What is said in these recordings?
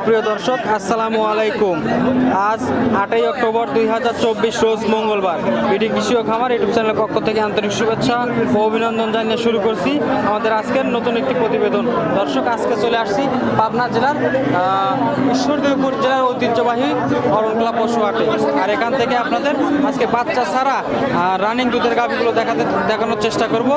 সুপ্রিয় দর্শক আসসালামু আলাইকুম। আজ আটই অক্টোবর দুই হাজার চব্বিশ রোজ মঙ্গলবার। এটি কৃষি ও খামার ইউটিউব চ্যানেলের পক্ষ থেকে আন্তরিক শুভেচ্ছা ও অভিনন্দন জানিয়ে শুরু করছি আমাদের আজকের নতুন একটি প্রতিবেদন। দর্শক আজকে চলে আসছি পাবনা জেলার আহ, ঈশ্বরদীপুর জেলার ঐতিহ্যবাহী অরণকলা পশু হাটে। আর এখান থেকে আপনাদের আজকে বাচ্চা ছাড়া রানিং দুধের গাভিগুলো দেখাতে দেখানোর চেষ্টা করব।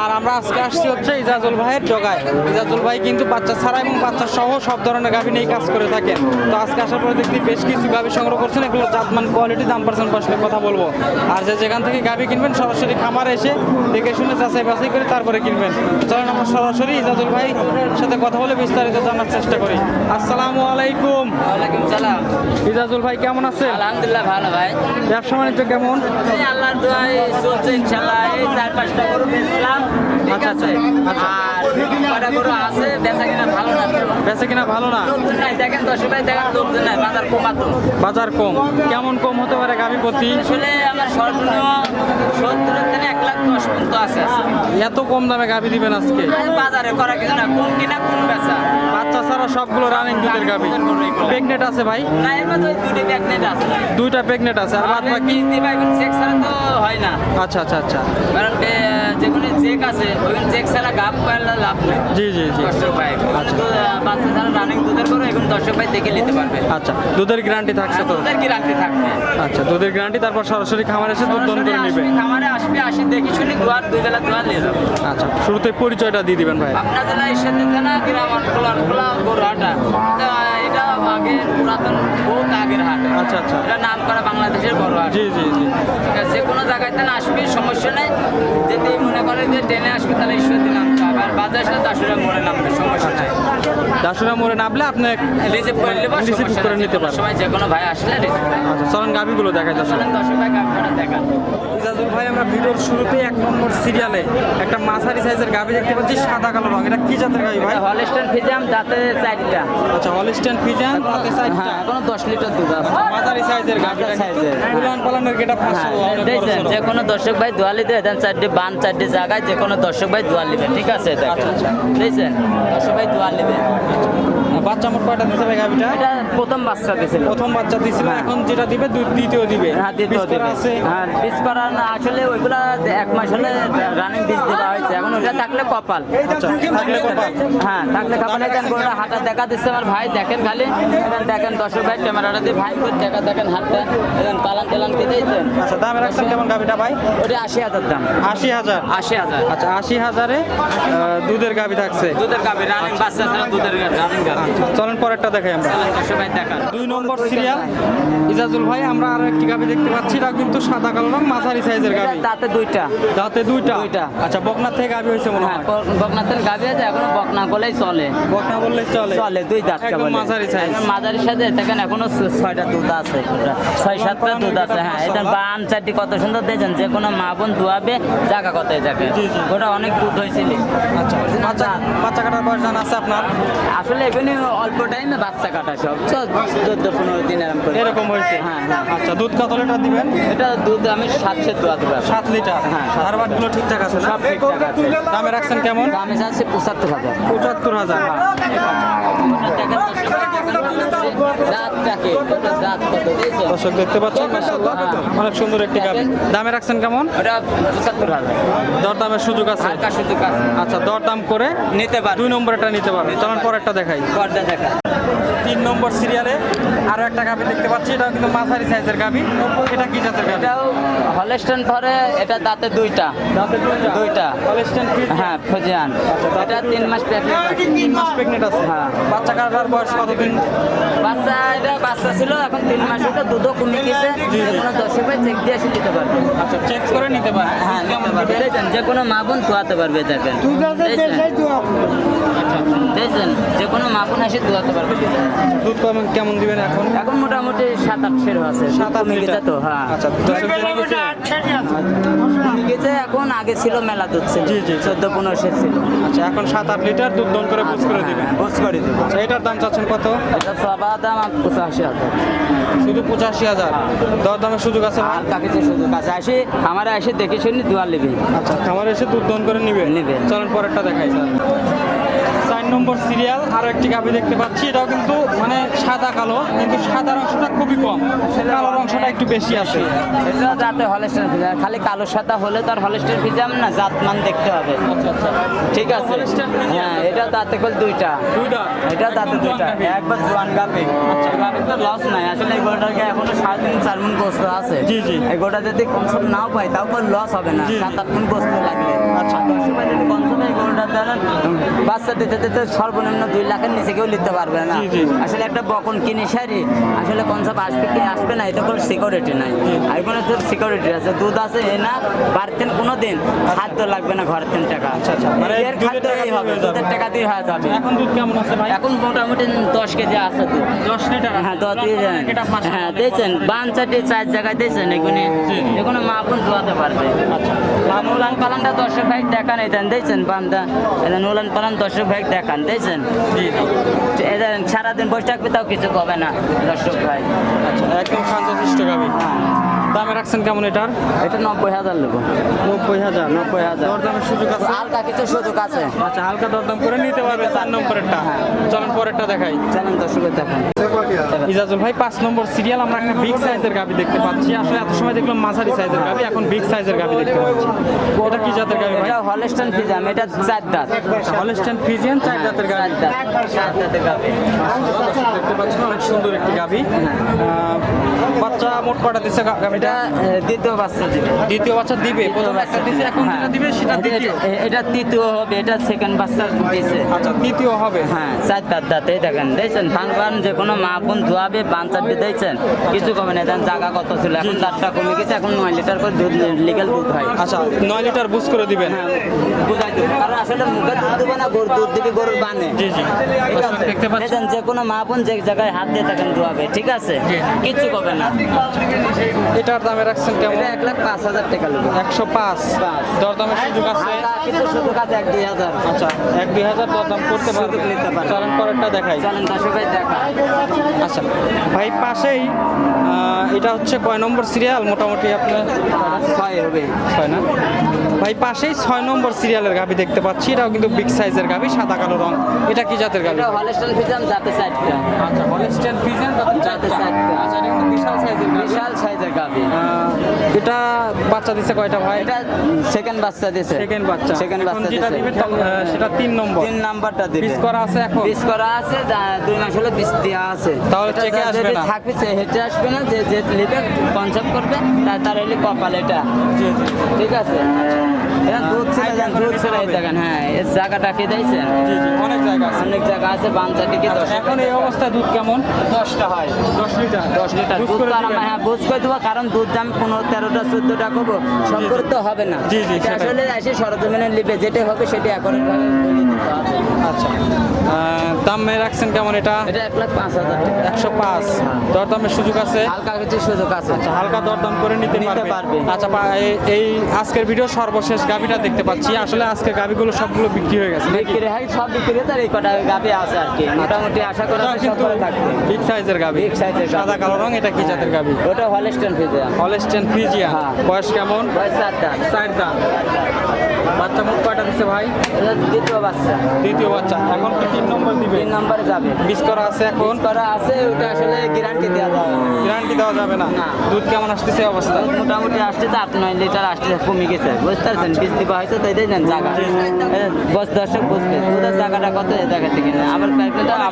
আর আমরা আজকে আসছি হচ্ছে ইজাজুল ভাইয়ের জগায়। ইজাজুল ভাই কিন্তু বাচ্চা ছাড়া এবং বাচ্চা সহ সব ধরনের গাভি নিয়েই কাজ করে থাকেন। তো আজকে আসার পরে দেখছি বেশ কিছু গাভি সংগ্রহ করছেন। এগুলো জাতমান কোয়ালিটি দাম পার্সেন্ট বসলে কথা বলব। আর যে যেখান থেকে গাভি কিনবেন সরাসরি খামারে এসে দেখে শুনে যাচাই বাছাই করে তারপরে কিনবেন। চলেন আমরা সরাসরি ইজাজুল ভাই সাথে কথা বলে বিস্তারিত জানার চেষ্টা করি। আসসালামু আলাইকুম। ওয়ালাইকুম সালাম। ইজাজুল ভাই কেমন আছে আলহামদুলিল্লাহ ভালো ভাই। ব্যবসা বাণিজ্য কেমন? আল্লাহর দোয়ায় চলছে ইনশাল্লাহ এই চার পাঁচটা গরু বেচলাম ঠিক আচ্ছা, আছে। আচ্ছা। আর কটা গরু আছে। বেচে কিনা ভালো না? দেখেন দশ ভাই দেখেন লোকজন নাই বাজার কম কেমন কম হতে পারে গাভি প্রতি? আসলে আমার সর্বনিম্ন সত্তরের থেকে এক লাখ দশ পর্যন্ত আছে। এত কম দামে গাভি দিবেন আজকে? বাজারে করা কিছু না কোন বেচা। বাচ্চা ছাড়া সবগুলো রানিং দুধের গাভি প্রেগনেট আছে ভাই? না এর মধ্যে ওই দুটি আছে। দুইটা প্রেগনেট আছে আর বাদ বাকি? কিস্তি এখন চেক ছাড়া তো হয় না। আচ্ছা আচ্ছা আচ্ছা। কারণ যেগুলি চেক আছে ওইখানে চেক ছাড়া গাপ পাইলে লাভ নেই। জি জি জি। দর্শক ভাই আচ্ছা। বাচ্চা ছাড়া রানিং দুধের করে এখন দর্শক ভাই দেখে নিতে পারবে। আচ্ছা দুধের গ্যারান্টি থাকছে তো? দুধের রাখতে থাকবে। আচ্ছা দুধের গ্যারান্টি তারপর সরাসরি খামার এসে দুধ দন করে নিবে। খামারে আসবে আসি দেখি শুনি দুয়ার দুই বেলা দুয়ার নিয়ে যাব। আচ্ছা শুরুতে পরিচয়টা দিয়ে দিবেন ভাই। আপনার জেলা ঈশ্বরদী থানা গ্রাম আনকোলা আনকোলা গরুহাটা এটা আগের পুরাতন বহুত আগের হাট। আচ্ছা আচ্ছা। এটা নাম করা বাংলাদেশের বড় হাট। জি জি জি। ঠিক আছে যে কোনো জায়গায় না আসবে সমস্যা নেই। করে দিয়ে ট্রেনে আসবে তাহলে ঈশ্বর নামতে হবে আর বাজার সাথে আসলে মোড়ে নামবে, সমস্যা নাই। দাসুরা মোড়ে নামলে আপনি রিসিভ করে নেব রিসিভ করে নিতে পারবেন। সময় যে কোনো ভাই আসলে আচ্ছা চলেন গাভিগুলো দেখাই দর্শক ভাই ইজাজুল ভাই আমরা ভিডিওর শুরুতে এক নম্বর সিরিয়ালে একটা মাঝারি সাইজের গাভি দেখতে পাচ্ছি সাদা কালো রং। এটা কি জাতের গাভি ভাই? হলস্টেন ফিজাম দাঁতে চারটা। আচ্ছা হলিস্টান ফিজান তাতে সাইজটা হ্যাঁ। এখনও দশ লিটার দুধ আছে। মাঝারি সাইজের মাঝারি size-এর। উলান পালানের গেটা বড় দেখছেন যে কোনো দর্শক ভাই দোয়ালি দেয় দেন চারটে বান চারটে জায়গায় যে কোনো দর্শক ভাই দোয়াল নেবে ঠিক আছে? দেখেন। আচ্ছা, আচ্ছা। দেখছেন? দর্শক ভাই দোয়াল নেবে Thank you. মোট কয়টা দিতে হবে গাভিটা? এটা প্রথম বাচ্চা দিয়েছিল প্রথম বাচ্চা দিছিল এখন যেটা দিবে দুই দ্বিতীয় দিবে? হ্যাঁ দ্বিতীয় দিবে। আছে? হ্যাঁ বীজ করা না আসলে ওইগুলা এক মাস হলে রানিং বীজ দেওয়া হয়েছে। এখন ওটা থাকলে কপাল। আচ্ছা থাকলে কপাল। হ্যাঁ থাকলে কপালে। দেন গোটা হাঁটা দেখা দিচ্ছে আমার ভাই। দেখেন খালি। এখানে দেখেন দর্শক ভাই ক্যামেরাটা দিয়ে ভাই করে দেখা দেখেন হাতটা। এখানে পালান টালান কি দিয়েছেন আচ্ছা দামে রাখছেন কেমন গাভিটা ভাই? ওটা আশি হাজার দাম। আশি হাজার? আশি হাজার। আচ্ছা আশি হাজারে দুধের গাভি থাকছে। দুধের গাবি রানিং বাচ্চা ছাড়া দুধের রানিং গাবি আচ্ছা, চলেন পরেরটা দেখাই আমরা। দেখান দুই নম্বর সিরিয়াল ইজাজুল ভাই আমরা আরও একটি গাভি দেখতে পাচ্ছি। এটা কিন্তু সাদা কালো রং মাঝারি সাইজের গাভি তাতে দুইটা। দাঁতে দুইটা? দুইটা। আচ্ছা বকনার থেকে গাভি হয়েছে মনে হ্যাঁ। হয় বকনাথের গাবি আছে এখন বকনা করলেই চলে। বকনা বললে চলে। চলে দুই দাঁত একদম। মাঝারি। একদম মাঝারির সাথে দেখেন এখনও ছয়টা দুধ আছে? ছয় সাতটা দুধ আছে হ্যাঁ। এটা বান চারটি কত সুন্দর দিয়েছেন যে কোনো মা বোন দুয়াবে জায়গা কত দেখে জি, জি। ওটা অনেক দুধ হয়েছিল। আচ্ছা বাচ্চা কাটার বয়স জানা আছে আপনার? আসলে এখানে অল্প টাইমে বাচ্চা কাটা সব। চোদ্দ পনেরো দিন এরকম করে। এরকম হয়েছে? হ্যাঁ, হ্যাঁ। আচ্ছা দুধ কত লিটার দিবেন? এটা দুধ আমি সাতশো দোয়া দেবো সাত লিটার হ্যাঁ, সারগুলো ঠিকঠাক আছে সব ঠিকঠাক আছে। দামে রাখছেন কেমন? দামে যাচ্ছে পঁচাত্তর হাজার। পঁচাত্তর হাজার। দর্শক দেখতে পাচ্ছেন মাশাআল্লাহ। অনেক সুন্দর একটি গাভি। দামে রাখছেন কেমন? এটা পঁচাত্তর হাজার। দর দামের সুযোগ আছে? সুযোগ আছে। আচ্ছা দর দাম করে নিতে পারবে। দুই নম্বরটা নিতে পারবে। চলেন পরেরটা দেখাই। পর্দা দেখা তিন নম্বর সিরিয়ালে আরও একটা গাভি দেখতে পাচ্ছি। এটা কিন্তু মাঝারি সাইজের গাভি। এটা কি জাতের গাভি? এটাও হলস্টেন ধরে এটা দাঁতে দুইটা। দাঁতে দুইটা? দুইটা। হলস্টেইন ফ্রিজ হ্যাঁ ফজিয়ান এটা তিন মাস প্রেগনেন্ট আছে। তিন মাস প্রেগনেন্ট আছে? হ্যাঁ। বাচ্চা কাটার বয়স কতদিন? বাচ্চা এটা বাচ্চা ছিল এখন তিন মাস হতে দুধও কমে গেছে। কোনো দর্শক ভাই চেক দিয়ে এসে দিতে পারবে। আচ্ছা চেক করে নিতে পারে হ্যাঁ নিতে পারবে যে কোনো মা বোন ধোয়াতে পারবে দেখেন। দেখছেন দেখছেন যে কোনো মা বোন এসে ধোয়াতে পারবে। দুধ কেমন কেমন দিবেন এখন? এখন মোটামুটি সাত আট সের আছে। সাত আট গেছে লিটার। তো হ্যাঁ। আচ্ছা গেছে? এখন আগে ছিল মেলা দুধ ছিল। জি, জি। চোদ্দ পনেরো সের ছিল। আচ্ছা এখন সাত আট লিটার দুধ দন করে বুঝ করে দিবেন। বুঝ করে দেবো। আচ্ছা এটার দাম চাচ্ছেন কত? এটা সবার দাম পঁচাশি হাজার। শুধু পঁচাশি হাজার। দর দামের সুযোগ আছে আর কাকে যে সুযোগ আছে আসে আমার এসে দেখে শুনি দুয়ার নেবে। আচ্ছা খামার এসে দুধ দন করে নিবে নিবে। চলেন পরেরটা দেখাই স্যার। নম্বর সিরিয়াল আরও একটি গাভি দেখতে পাচ্ছি। এটাও কিন্তু মানে সাদা কালো কিন্তু সাদার অংশটা খুবই কম। কালোর অংশটা একটু বেশি আছে। এটা যাতে হলেস্টার ফিজাম খালি কালো সাদা হলে তো আর হলেস্টার ফিজাম না জাতমান দেখতে হবে। ঠিক আছে। হ্যাঁ এটা দাঁতে কল দুইটা। দুইটা? এটা দাঁতে দুইটা। গাভী। একবার জোয়ান গাবে গাবে তো লস নাই। আসলে এই গোটাকে এখনও সাড়ে তিন চার মন গোস্ত আছে। জি, জি। এই গোটা যদি কনসেপ্ট নাও পাই তাও লস হবে না। সাত আট মন গোস্ত লাগলে আচ্ছা। দশ যদি এই গোটা বাচ্চা দিতে দিতে সর্বনিম্ন দুই লাখের নিচে কেউ নিতে পারবে না। আসলে একটা বকন কিনে সারি আসলে কনসেপ্ট আসবে কি আসবে না এটা কোনো সিকিউরিটি নাই। আর কোনো তোর সিকিউরিটি আছে দুধ আছে এ না বাড়তেন কোনো দিন খাদ্য লাগবে না ঘরের তিন টাকা। আচ্ছা আচ্ছা মানে এর খাদ্য এই হবে। দুধের টাকা দিয়ে হয়ে যাবে। এখন দুধ কেমন আছে ভাই? এখন মোটামুটি দশ কেজি আছে দুধ। দশ লিটার হ্যাঁ দশ হ্যাঁ দিয়েছেন। বান চারটি চার জায়গায় দিয়েছেন এগুলি। এগুলো মা বোন ধোয়াতে পারবে। আচ্ছা। নুলান পালানটা দর্শক ভাই দেখান এদেন দিয়েছেন বান্দা। নুলান পালান দর্শক ভাই দেখান জি জি। এদের সারাদিন বসে থাকবে তাও কিছু কবে না দর্শক ভাই। আচ্ছা একদম শান্ত গাবি দামে রাখছেন কেমন এটার? এটা নব্বই হাজার নেব। নব্বই হাজার নব্বই হাজার। দরদামের সুযোগ আছে? হালকা কিছু সুযোগ আছে। আচ্ছা হালকা দরদাম করে নিতে পারবে চার নম্বরেরটা। চলেন পরেরটা দেখাই। জানেন দর্শকের দেখান ইজাজুল ভাই পাঁচ নম্বর সিরিয়াল আমরা একটা বিগ সাইজের গাবি দেখতে পাচ্ছি। আসলে এত সময় দেখলাম মাঝারি সাইজের গাবি এখন বিগ সাইজের গাবি দেখতে পাচ্ছি। এটা কি জাতের গাবি ভাই? এটা হলস্টান ফিজাম এটা চার দাঁত। হলস্টেন ফ্রিজিয়ান চার চার গাবি। চার দাঁতের গাবে। দেখতে পাচ্ছেন অনেক সুন্দর একটি গাবি। বাচ্চা মোট কটা দিচ্ছে গা- এটা দ্বিতীয় বাচ্চা দিবে। দ্বিতীয় বাচ্চা দিবে প্রথম একটা দিছে এখন যেটা দিবে সেটা হ্যাঁ। দ্বিতীয় এটা- তৃতীয় হবে এটা সেকেন্ড বাচ্চা দিয়েছে আচ্ছা তৃতীয় হবে? হ্যাঁ চার দাঁত দাঁতে দেখেন দেখছেন ফান যে কোনো মা বোন ধোয়াবে বান চারটে দিয়েছেন কিছু কমে না দেন জায়গা কত ছিল এখন দাঁতটা কমে গেছে এখন নয় লিটার করে দুধ লিগেল দুধ হয়। আচ্ছা নয় লিটার বুঝ করে দিবেন। বুঝাই দেবো কারণ আসলে মুখে দুধ দেবে না গরুর দুধ দিবে গরুর বানে। জি জি। ঠিক আছে? দেখতে পাচ্ছেন। যে কোনো মা বোন যে জায়গায় হাত দিয়ে থাকেন ধোয়াবে ঠিক আছে? কিচ্ছু কবে না। এটার দামে রাখছেন কেমন? এক লাখ পাঁচ হাজার টাকা লোক। একশো পাঁচ। দরদামের সুযোগ আছে? হালকা কিছু সুযোগ আছে এক দুই হাজার। আচ্ছা এক দুই হাজার দরদাম করতে পারবে। চলেন পরেরটা দেখাই। চলেন দর্শক দেখা আচ্ছা ভাই পাশেই এটা হচ্ছে কয় নম্বর সিরিয়াল? মোটামুটি আপনার ছয় হবে। ছয় না? ভাই পাশেই ছয় নম্বর সিরিয়ালের গাবি দেখতে পাচ্ছি। এটাও কিন্তু বিগ সাইজের গাবি সাদা কালো রং। এটা কি জাতের গাবি এটা হলস্টন ফিজাম যাতে সাইডটা আচ্ছা হলিস্টেন ফিজিয়ান যাতে সাইডটা আচ্ছা এটা কিন্তু বিশাল সাইজের বিশাল সাইজের আহ, এটা বাচ্চা দিচ্ছে কয়টা ভাই? এটা সেকেন্ড বাচ্চা দিছে। সেকেন্ড বাচ্চা। সেকেন্ড বাচ্চা যেটা দিছে। সেটা তিন নম্বর। তিন নাম্বারটা দিবে। পিস করা আছে এখন? বিষ করা আছে দুই মাস হলে বিষ দেওয়া আছে। তাহলে চেকে আসবে না? থাকবে সে হেঁটে আসবে না যে যে লিবে কনসেপ্ট করবে তার তার হলে কপাল এটা। ঠিক আছে? দুধ দেন দুধ দেখেন হ্যাঁ এই জায়গাটা কে দিয়েছেন অনেক জায়গা আছে। অনেক জায়গা আছে বাঞ্চা দশ এখন এই অবস্থায় দুধ কেমন? দশটা হয়। দশ লিটার। দশ লিটার। দুধ তো আমরা হ্যাঁ বুঝ করে দেবো কারণ দুধ দাম পনেরো তেরোটা চোদ্দটা করব সব করে তো হবে না। আসলে এসে সরজমিনে নিবে যেটা হবে সেটা এখন আচ্ছা। দাম রাখছেন কেমন এটা? এটা এক লাখ পাঁচ হাজার একশো পাঁচ। দরদামের সুযোগ আছে? হালকা কিছু সুযোগ আছে। আচ্ছা হালকা দরদাম করে নিতে নিতে পারবে। আচ্ছা এই আজকের ভিডিও সর্বশেষ গাবিটা দেখতে পাচ্ছি। আসলে আজকে গাবিগুলো সবগুলো বিক্রি হয়ে গেছে বিক্রি হয় সব বিক্রি তার এই কটা গাভি আছে আর কি। মোটামুটি আশা করা যায় কিন্তু থাকবে। বিগ সাইজের গাবি বিগ সাইজের সাদা কালো রং এটা কি জাতের গাবি ওটা হলস্টেন ফিজে হলস্টেন ফ্রিজিয়া হ্যাঁ। বয়স কেমন? বয়স চার দাম চার দাম বাচ্চা মুখ কয়টা দিচ্ছে ভাই? দ্বিতীয় বাচ্চা। দ্বিতীয় বাচ্চা। এখন কি তিন নম্বর দিবে? তিন নম্বরে যাবে। বিশ করা আছে এখন? করা আছে ওটা আসলে গ্যারান্টি দেওয়া যাবে গ্যারান্টি দেওয়া যাবে না। দুধ কেমন আসতেছে অবস্থা? মোটামুটি আসতেছে আট নয় লিটার আসতেছে কমে গেছে। বুঝতে পারছেন বীজ দিবা হয়েছে তো এটাই নেন জায়গা। বস দর্শক বুঝবে দুধের জায়গাটা কত দেখা থেকে না। আবার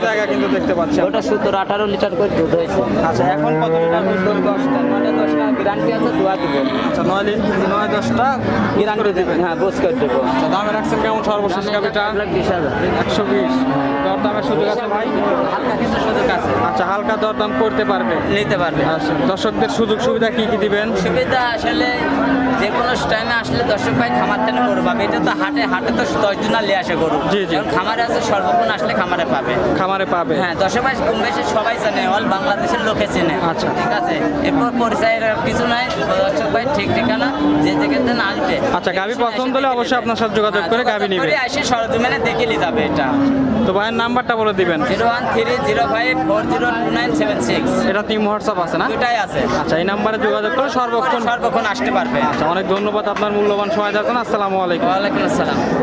জায়গা কিন্তু দেখতে পাচ্ছি ওটা সতেরো আঠারো লিটার করে দুধ হয়েছে। আচ্ছা এখন কত লিটার দুধ দশটা নয়টা দশটা গ্যারান্টি আছে দোয়া দিব। আচ্ছা নয় নয় দশটা গ্যারান্টি দেবেন। হ্যাঁ বুঝ করে দেবো। আচ্ছা দামে রাখছেন কেমন সর্বশেষ গাবিটা? একশো বিশ। দরদামের সুযোগ আছে ভাই? হালকা কিছু সুযোগ আছে। আচ্ছা হালকা দরদাম করতে পারবে? নিতে পারবে। আচ্ছা দর্শকদের সুযোগ সুবিধা কি কি দিবেন? সুবিধা আসলে যে কোনো টাইমে আসলে দর্শক ভাই খামার থেকে গরু পাবে। এটা তো হাটে হাটে তো দশ জন নিয়ে আসে গরু। জি, জি। খামারে আছে সর্বক্ষণ আসলে খামারে পাবে। খামারে পাবে। হ্যাঁ দর্শক ভাই কম বেশি সবাই চেনে অল বাংলাদেশের লোকে চেনে। আচ্ছা। ঠিক আছে? এরপর পরিচয়ের কিছু নাই। দর্শক ভাই ঠিক ঠিকানা যে যেখানে আচ্ছা, গাবি পছন্দ হলে অবশ্যই আপনার সাথে যোগাযোগ করে গাবি নিবে। এসে সরজমিনে দেখে নিয়ে যাবে এটা। তো ভাইয়ের নাম্বারটা বলে দিবেন। Zero one three zero five four zero two nine seven six. এটা টিম হোয়াটসঅ্যাপ আছে না? দুটাই আছে। আচ্ছা এই নাম্বারে যোগাযোগ করে সর্বক্ষণ সর্বক্ষণ আসতে পারবে। আচ্ছা অনেক ধন্যবাদ আপনার মূল্যবান সময় দেওয়ার জন্য। আসসালামু আলাইকুম। ওয়ালাইকুম আসসালাম।